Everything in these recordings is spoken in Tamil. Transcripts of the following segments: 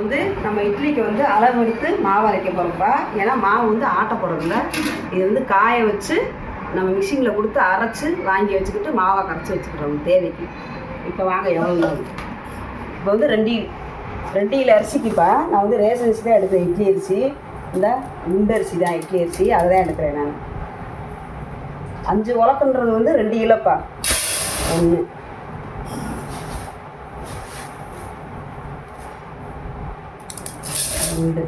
வந்து நம்ம இட்லிக்கு வந்து அளவு எடுத்து மாவு அரைக்க போகிறோம்ப்பா ஏன்னா மாவு வந்து ஆட்ட போடுறதில்ல. இது வந்து காய வச்சு நம்ம மிஷினில் கொடுத்து அரைச்சி வாங்கி வச்சுக்கிட்டு மாவை கரைச்சி வச்சுக்கிறோம் தேவைக்கு. இப்போ வாங்க எவ்வளோ இப்போ வந்து ரெண்டு ரெண்டு கிலோ அரிசிக்குப்பா. நான் வந்து ரேஷன் அரிசி தான் எடுத்தேன் இட்லி அரிசி. இந்த முண்டரிசி அரிசி தான் இட்லி அரிசி. அதை தான் எடுக்கிறேன் நான். அஞ்சு உலக்குன்றது வந்து ரெண்டு கிலோப்பா ஒன்று உண்டு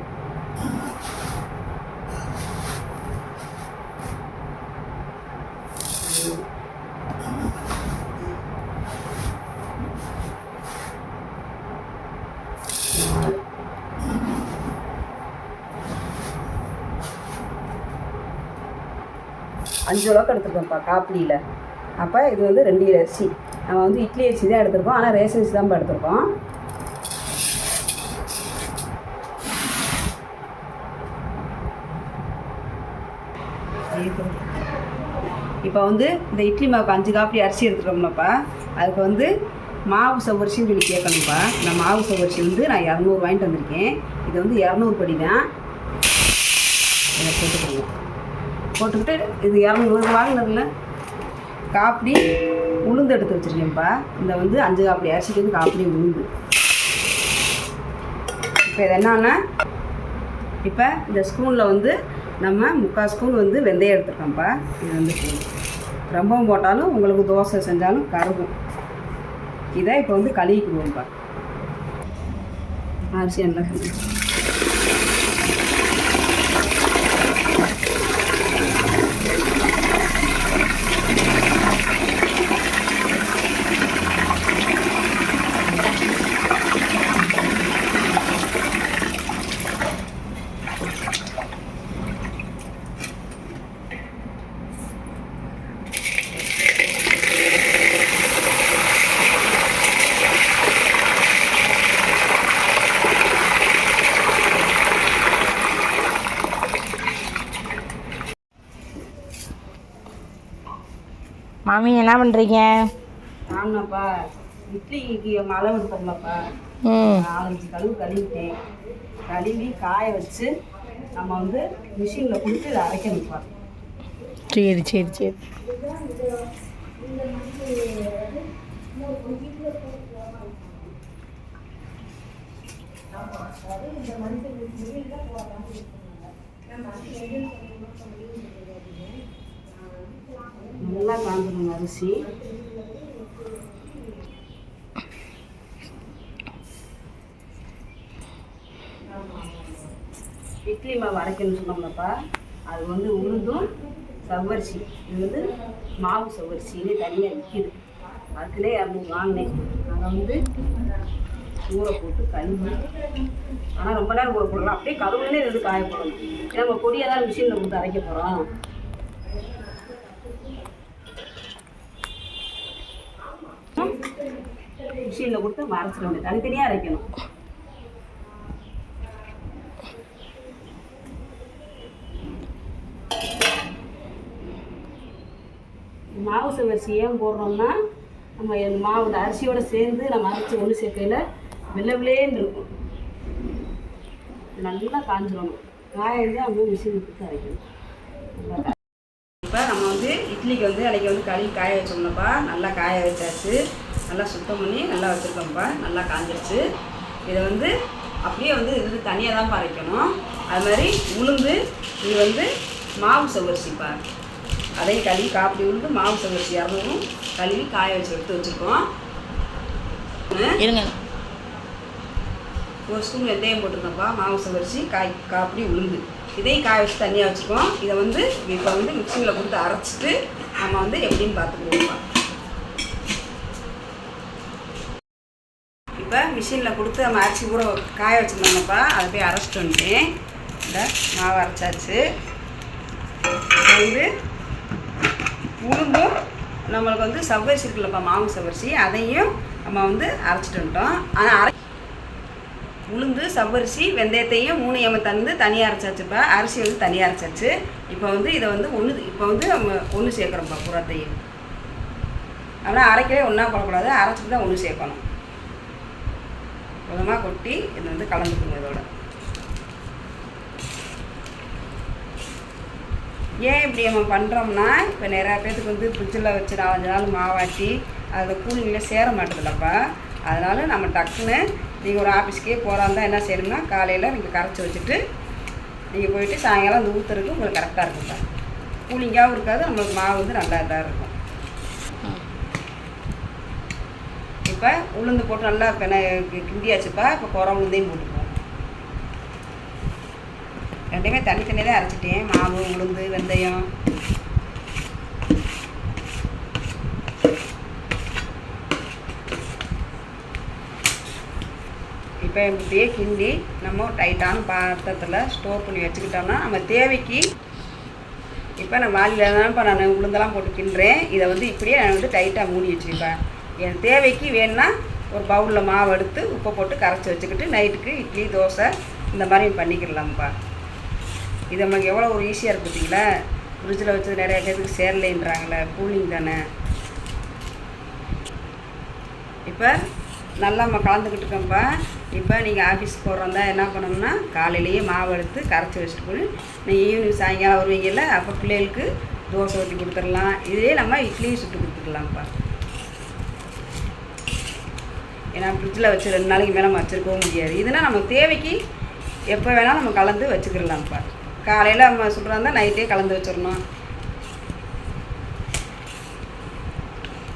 அஞ்சு அளவுக்கு எடுத்துருக்கோம்ப்பா காப்பிலியில் அப்போ இது வந்து ரெண்டு அரிசி. நம்ம வந்து இட்லி அரிசி தான் எடுத்திருக்கோம் ஆனால் ரேஷன் அரிசி தான்ப்பா எடுத்திருக்கோம். இப்போ வந்து இந்த இட்லி மாவுக்கு அஞ்சு காப்பி அரிசி எடுத்துட்டோம்னாப்பா அதுக்கு வந்து மாவு சவரிசின்னு சொல்லி கேட்கணும்ப்பா. இந்த மாவு சவரிசி வந்து நான் இரநூறு வாங்கிட்டு வந்திருக்கேன். இது வந்து இரநூறு படி தான். இதை போட்டுக்கோங்க. போட்டுக்கிட்டு இது இரநூறு வாங்கினதில்ல காப்பி உளுந்து எடுத்து வச்சுருக்கேன்ப்பா. இந்த வந்து அஞ்சு காப்பி அரிசிக்கு வந்து காப்பி உளுந்து. இப்போ இது என்னன்னா இப்போ இந்த ஸ்பூனில் வந்து நம்ம முக்கால் ஸ்பூன் வந்து வெந்தயம் எடுத்துருக்கோம்ப்பா. இது வந்து ரொம்பவும் போட்டாலும் உங்களுக்கு தோசை செஞ்சாலும் கருகும். இதை இப்போ வந்து கழுவிக்குவோம்ப்பா அரிசி நல்லா கழுவி மாமி என்ன பண்ணுறீங்க ஆமாப்பா இட்லிக்கு மழை எடுத்தோம்லப்பா ம். நாலஞ்சு கழுவு கழுவிட்டேன். கழுவி காய வச்சு நம்ம வந்து மிஷினில் கொடுத்து இதை அரைக்கணும்ப்பா. சரி சரி சரி. நல்லா காந்துக்கணும் அரிசி. இட்லி மாவு அரைக்கணும்னு சொன்னோம்லப்பா. அது வந்து உளுந்தும் சவ்வரிசி. இது வந்து மாவு சவ்வரிசின்னு தனியாக விற்கிது அதுக்குள்ளே இரநூறு வாங்கினேன் அதை வந்து ஊற போட்டு கழுவி. ஆனால் ரொம்ப நேரம் ஊற போடலாம். அப்படியே கழுவுனே இது காய போடணும். ஏன்னா நம்ம பொடியாக தான் மிஷினில் கொடுத்து அரைக்க போகிறோம் மிஷினில் கொடுத்து மறைச்சிட வேண்டியது. தனித்தனியாக அரைக்கணும். மாவு சவரிசி ஏன் போடுறோம்னா நம்ம என் மாவு இந்த அரிசியோட சேர்ந்து நம்ம அரைச்சி ஒன்று சேர்க்கையில் வெள்ளை வெள்ளேன்னு இருக்கும் நல்லா காஞ்சிடணும் காய்ந்து அப்படியே மிஷினில் கொடுத்து அரைக்கணும். இப்போ நம்ம வந்து இட்லிக்கு வந்து அன்றைக்கி வந்து கழுவி காய வச்சோம்னப்பா நல்லா காய வச்சாச்சு. நல்லா சுத்தம் பண்ணி நல்லா வச்சுருக்கோம்ப்பா. நல்லா காஞ்சிருச்சு. இதை வந்து அப்படியே வந்து இது தனியாக தான் அரைக்கணும் அது மாதிரி உளுந்து இது வந்து மாவு சவரிசிப்பா அதையும் கழுவி காப்பி உளுந்து மாவு சவரிசி இரநூறும் கழுவி காய வச்சு எடுத்து வச்சுருக்கோம். ஒரு ஸ்பூன் வெந்தயம் போட்டிருக்கோம்ப்பா. மாவு சவரிசி காய் காப்பி உளுந்து. இதையும் காய வச்சு தனியாக வச்சுக்குவோம் இதை வந்து இப்போ வந்து மிக்சியில் கொடுத்து அரைச்சிட்டு நம்ம வந்து எப்படின்னு பார்த்துக்குவோம்ப்பா இப்போ மிஷினில் கொடுத்து நம்ம அரிசி ஊற காய வச்சுருந்தோம்ப்பா. அதை போய் அரைச்சிட்டு வந்துட்டேன். இந்த மாவு அரைச்சாச்சு. இப்போ வந்து உளுந்தும் நம்மளுக்கு வந்து சவ்வரிசி இருக்குல்லப்பா மாவு சவ்வரிசி. அதையும் நம்ம வந்து அரைச்சிட்டு வந்துட்டோம். ஆனால் அரை உளுந்து சவ்வரிசி வெந்தயத்தையும் மூணு எம்ம தந்து தனியாக அரைச்சாச்சுப்பா. அரிசி வந்து தனியாக அரைச்சாச்சு. இப்போ வந்து இதை வந்து ஒன்று இப்போ வந்து நம்ம ஒன்று சேர்க்குறோம்ப்பா புறத்தையும் ஆனால் அரைக்கவே ஒன்றா போடக்கூடாது. அரைச்சிட்டு தான் ஒன்று சேர்க்கணும். கொஞ்சமாக கொட்டி இதை வந்து கலந்துக்கணும் இதோட. ஏன் இப்படி நம்ம பண்ணுறோம்னா இப்போ நிறையா பேர்த்துக்கு வந்து ஃப்ரிட்ஜில் வச்சு நாலஞ்சு நாள் மாவாட்டி அதில் கூலிங்கில் சேர மாட்டேதில்லப்பா. அதனால் நம்ம டக்குன்னு நீங்கள் ஒரு ஆஃபீஸ்க்கே போகிறா இருந்தால் என்ன செய்யணும்னா காலையில் நீங்கள் கரைச்சி வச்சுட்டு நீங்கள் போயிட்டு சாயங்காலம் அந்த ஊற்றுறதுக்கு உங்களுக்கு கரெக்டாக இருக்கும்ப்பா கூலிங்காகவும் இருக்காது நம்மளுக்கு மாவு வந்து நல்லா இதாக இருக்கும். இப்போ உளுந்து போட்டு நல்லா கிண்டியாச்சுப்பா. இப்போ குறை உளுந்தையும் போட்டுப்போம் ரெண்டுமே தனித்தனியாக தான் அரைச்சிட்டேன். மாவு உளுந்து வெந்தயம். இப்போ இப்படியே கிண்டி நம்ம டைட்டான பாத்திரத்தில் ஸ்டோர் பண்ணி வச்சுக்கிட்டோம்னா நம்ம தேவைக்கு இப்போ நான் வாளியில் தான் இப்போ நான் உளுந்தெல்லாம் போட்டு கிண்டுறேன். இதை வந்து இப்படியே நான் வந்து டைட்டாக மூடி வச்சுருப்பேன். என் தேவைக்கு வேணும்னா ஒரு பவுலில் மாவு எடுத்து உப்பை போட்டு கரைச்சி வச்சுக்கிட்டு நைட்டுக்கு இட்லி தோசை இந்த மாதிரி பண்ணிக்கிடலாம்ப்பா. இது நமக்கு எவ்வளோ ஒரு ஈஸியாக இருக்குது பார்த்தீங்களா? ஃப்ரிட்ஜில் வச்சது நிறைய பேருக்கு சேரலைன்றாங்களே கூலிங் தானே. இப்போ நல்லா நம்ம கலந்துக்கிட்டு இருக்கோம்ப்பா. இப்போ நீங்கள் ஆஃபீஸ் போகிறதா என்ன பண்ணணும்னா காலையிலேயே மாவு எடுத்து கரைச்சி வச்சுட்டு போய் நீங்கள் ஈவினிங் சாயங்காலம் வருவீங்கல்ல அப்போ பிள்ளைகளுக்கு தோசை ஊற்றி கொடுத்துடலாம். இதே நம்ம இட்லியும் சுட்டு கொடுத்துக்கலாம்ப்பா. ஏன்னா ஃப்ரிட்ஜில் வச்சு ரெண்டு நாளைக்கு மேலே நம்ம வச்சுருக்கவும் முடியாது. இதுனா நம்ம தேவைக்கு எப்போ வேணாலும் நம்ம கலந்து வச்சுக்கிடலாம்ப்பா காலையில் நம்ம சுடுறதா நைட்டே கலந்து வச்சிடணும்.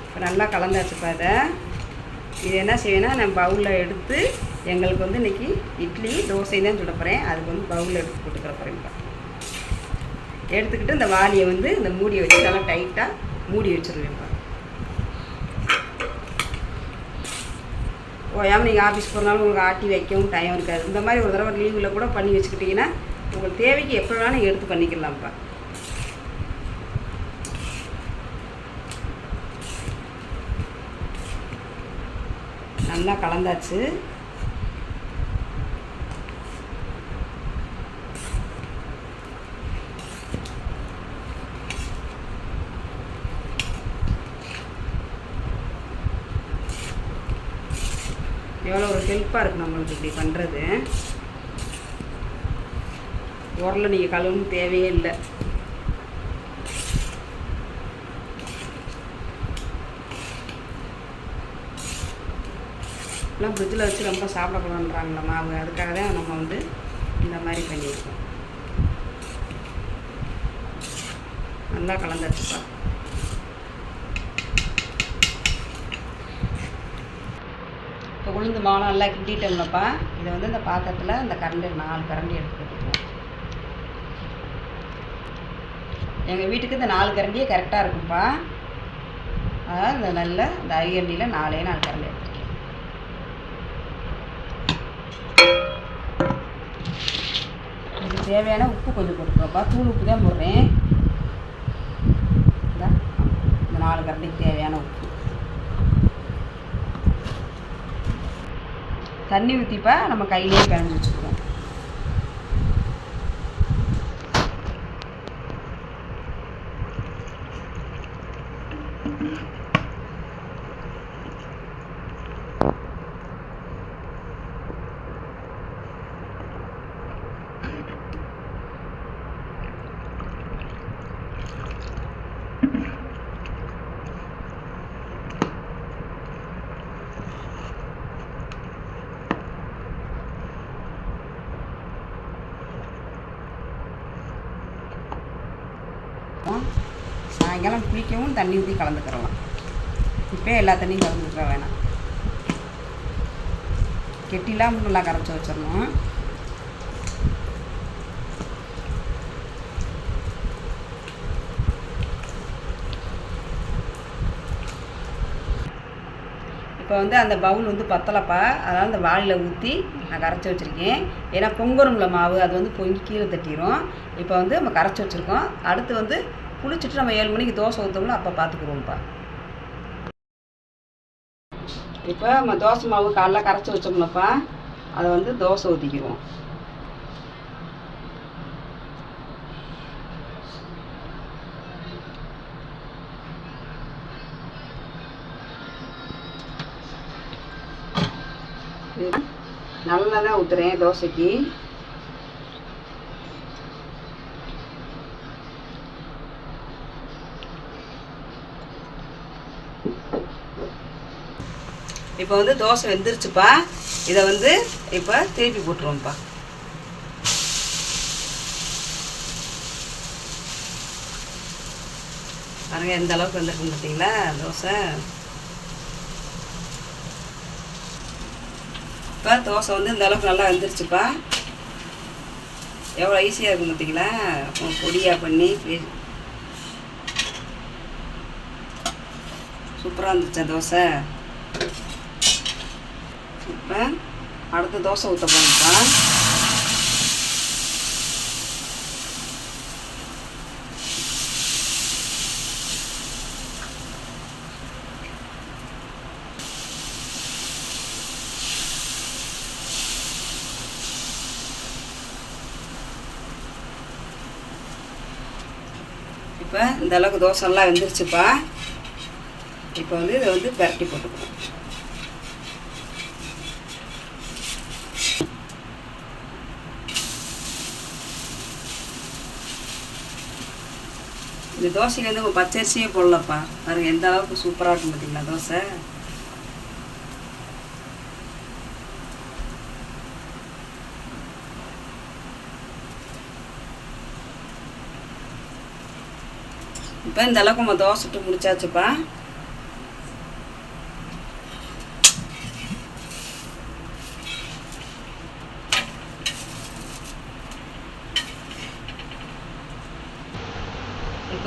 இப்போ நல்லா கலந்தாச்சுப்பா அதை இது. என்ன செய்வேன்னா நான் பவுலில் எடுத்து எங்களுக்கு வந்து இன்றைக்கி இட்லி தோசை தான் சுட போகிறேன் அதுக்கு வந்து பவுலில் எடுத்து போட்டுக்கிற போகிறேன்ப்பா எடுத்துக்கிட்டு இந்த வாளியை வந்து இந்த மூடியை வச்சு நல்லா டைட்டாக மூடி வச்சுருவேன்ப்பா ஓயாமல் நீங்கள் ஆஃபீஸ் போகிறனாலும் உங்களுக்கு ஆட்டி வைக்கவும் டைம் இருக்காது. இந்த மாதிரி ஒரு தடவை லீவில் கூட பண்ணி வச்சுக்கிட்டிங்கன்னா உங்களுக்கு தேவைக்கு எப்போ வேணாலும் நீங்கள் எடுத்து பண்ணிக்கலாம்ப்பா. நல்லா கலந்தாச்சு. எவ்வளோ ஒரு ஹெல்ப்பாக இருக்குது நம்மளுக்கு இப்படி பண்ணுறது உரலை நீங்கள் கழுவுன்னு தேவையே இல்லை. எல்லாம் ஃப்ரிட்ஜில் வச்சு ரொம்ப சாப்பிடக்கூடாதுன்றாங்கள மாவு அதுக்காக தான் நம்ம வந்து இந்த மாதிரி பண்ணியிருக்கோம். நல்லா கலந்துருச்சுப்பா உளுந்து மாவு நல்லா கிண்டிட்டோம்னப்பா இதை வந்து இந்த பாத்திரத்தில் இந்த கரண்டி நாலு கரண்டி எடுத்து எங்கள் வீட்டுக்கு இந்த நாலு கரண்டியே கரெக்டாக இருக்கும்ப்பா அதாவது இந்த நல்ல இந்த அரிகண்டியில் நாலே நாலு கரண்டி எடுத்துருக்கேன் இதுக்கு தேவையான உப்பு கொஞ்சம் போட்டுக்கோப்பா தூள் உப்பு தான் போடுறேன். இந்த நாலு கரண்டிக்கு தேவையான உப்பு. தண்ணி ஊற்றிப்பா நம்ம கையிலேயே பிணைஞ்சு you. சாயங்காலம் குளிக்கவும் தண்ணி ஊற்றி கலந்துக்கிறலாம். இப்போ எல்லா தண்ணியும் கலந்துக்கிற வேணாம். கெட்டிலாம் நல்லா கரைச்சி வச்சிடணும். இப்போ வந்து அந்த பவுல் வந்து பத்தலப்பா. அதனால் அந்த வாளியில் ஊற்றி நான் கரைச்சி வச்சுருக்கேன். ஏன்னா பொங்கரும்ல மாவு அது வந்து பொங்கி கீழே தட்டிடும் இப்போ வந்து நம்ம கரைச்சி வச்சுருக்கோம். அடுத்து வந்து குளிச்சுட்டு நம்ம ஏழு மணிக்கு தோசை ஊற்றோம்ல அப்போ பார்த்துக்குருவோம்ப்பா இப்போ நம்ம தோசை மாவு காலைல கரைச்சி வச்சோம்லப்பா அதை வந்து தோசை ஊற்றிக்கிடுவோம் இது ஊற்றுறேன் தோசைக்கு. இப்போ வந்து தோசை வெந்துருச்சுப்பா. இதை வந்து இப்போ திருப்பி போட்டுருவோம்ப்பா. பாருங்க எந்த அளவுக்கு வந்திருக்கு பார்த்தீங்களா தோசை. இப்போ தோசை வந்து இந்த அளவுக்கு நல்லா வெந்துருச்சுப்பா. எவ்வளோ ஈஸியாக இருக்கும் பார்த்தீங்களா பொடியாக பண்ணி சூப்பராக இருந்துச்சு தோசை? இப்போ அடுத்த தோசை ஊற்ற இப்போ இந்த அளவுக்கு தோசைலாம் வெந்துருச்சுப்பா. இப்போ வந்து இதை வந்து பரட்டி போட்டுக்கணும். இந்த தோசைக்கு வந்து உங்கள் பச்சரிசியே போடலப்பா. பாருங்க எந்த அளவுக்கு சூப்பராக இருக்கும் பார்த்தீங்களா தோசை? இப்போ இந்த அளவுக்கு நம்ம தோசை முடிச்சாச்சுப்பா.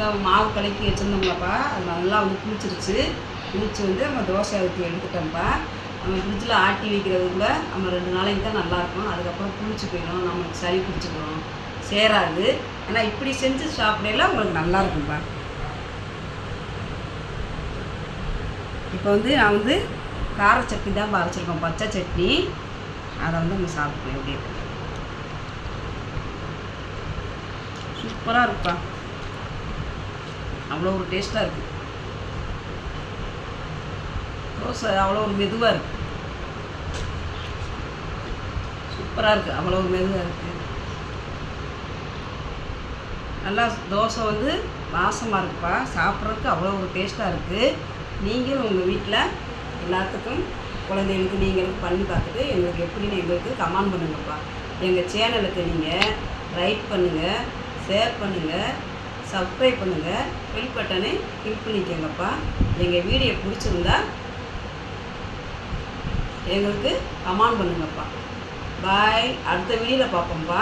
இப்போ மாவு கலக்கி வச்சுருந்தோம்லப்பா அது நல்லா வந்து குளிச்சிருச்சு குளிச்சு வந்து நம்ம தோசை ஊற்றி எடுத்துட்டோம்ப்பா. நம்ம ஃப்ரிட்ஜில் ஆட்டி வைக்கிறதுக்குள்ள நம்ம ரெண்டு நாளைக்கு தான் நல்லாயிருக்கும் அதுக்கப்புறம் குளிச்சு போயிடும். நமக்கு சளி பிடிச்சிக்கிறோம் சேராது. ஆனால் இப்படி செஞ்சு சாப்பிடையில உங்களுக்கு நல்லா இருக்கும்ப்பா. இப்போ வந்து நான் வந்து கார சட்னி தான் அரைச்சிருக்கோம். பச்சை சட்னி. அதை வந்து நம்ம சாப்பிடுவோம் எப்படி சூப்பராக இருக்குப்பா. அவ்வளோ ஒரு டேஸ்ட்டாக இருக்குது தோசை அவ்வளோ ஒரு மெதுவாக இருக்குது சூப்பராக இருக்குது அவ்வளோ ஒரு மெதுவாக இருக்குது நல்லா தோசை வந்து வாசமாக இருக்குப்பா சாப்பிட்றதுக்கு அவ்வளோ ஒரு டேஸ்ட்டாக இருக்குது நீங்களும் உங்கள் வீட்டில் எல்லாத்துக்கும் குழந்தைகளுக்கு நீங்களும் பண்ணி பார்த்துட்டு எங்களுக்கு எப்படின்னு எங்களுக்கு கமெண்ட் பண்ணுங்கப்பா. எங்கள் சேனலுக்கு நீங்கள் லைக் பண்ணுங்கள் ஷேர் பண்ணுங்கள் சப்ஸ்கிரைப் பண்ணுங்கள் பெல் பட்டனை கிளிக் பண்ணிக்கோங்கப்பா. எங்கள் வீடியோ பிடிச்சிருந்தா எங்களுக்கு கமெண்ட் பண்ணுங்கப்பா. பாய் அடுத்த வீடியோவில் பார்ப்போம்ப்பா.